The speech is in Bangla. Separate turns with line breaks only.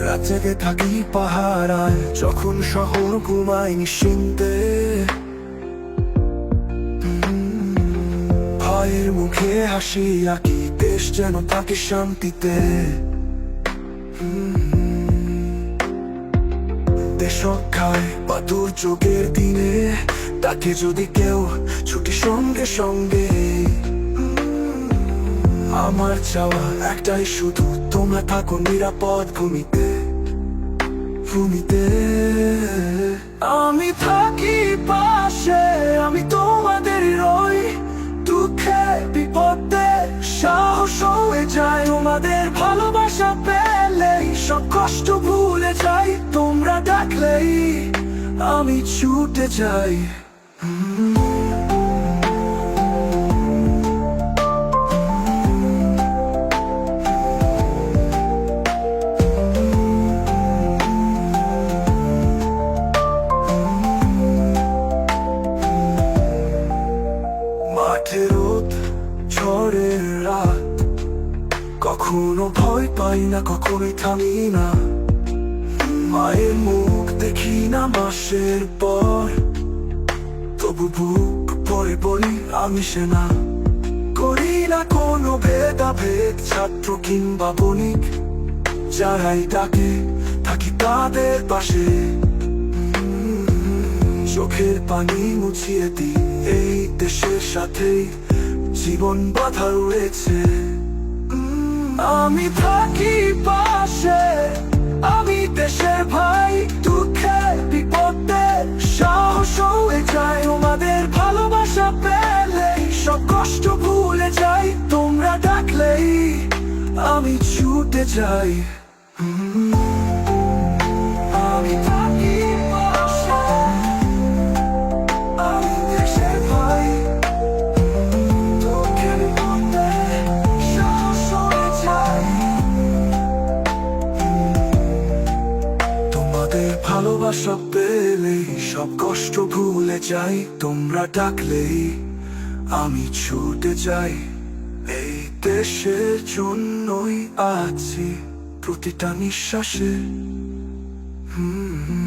রাত থাকি পাহারায়, যখন শহর ঘুমায় নিশ্চিন্তে। ভাইয়ের মুখে হাসি আঁকি দেশ যেন থাকে শান্তিতে। দেশক্ষায় বা দুর্যোগের দিনে, তাকে যদি কেউ ছুটি সঙ্গে সঙ্গে। আমার চাওয়া একটাই শুধু, তোমরা থাকো নিরাপদ ভূমিতে। ভূমিতে। আমি থাকি পাশে, আমি তোমাদের রই। দুঃখে, বিপদে, সাহস হয়ে যায়। তোমাদের ভালোবাসা পেলেই সব কষ্ট ভুলে যাই। তোমরা ডাকলেই আমি ছুটে যাই। ঝড়ের রাত। কখনো ভয় পাই না, কখনোই থামি না। মায়ের মুখ দেখি না মাসের পর। তবু বুক পরে বলি, আমি সেনা। করি না কোনো ভেদাভেদ, ছাত্র কিংবা বণিক। যারাই ডাকে, থাকি তাদের পাশে। চোখের পানি মুছিয়ে দিই, এই দেশের সাথে জীবন বাধা রয়েছে। আমি থাকি পাশে, আমি দেশের ভাই, দুঃখে, বিপদে, সাহস হয়ে যায় তোমাদের ভালোবাসা পেলেই, সব কষ্ট ভুলে যাই, তোমরা ডাকলেই, আমি ছুটে যাই। ভালোবাসা পেলেই, সব কষ্ট ভুলে যাই, তোমরা ডাকলেই আমি ছুটে যাই। এই দেশের জন্যই আছি, প্রতিটা নিঃশ্বাসে। হুম।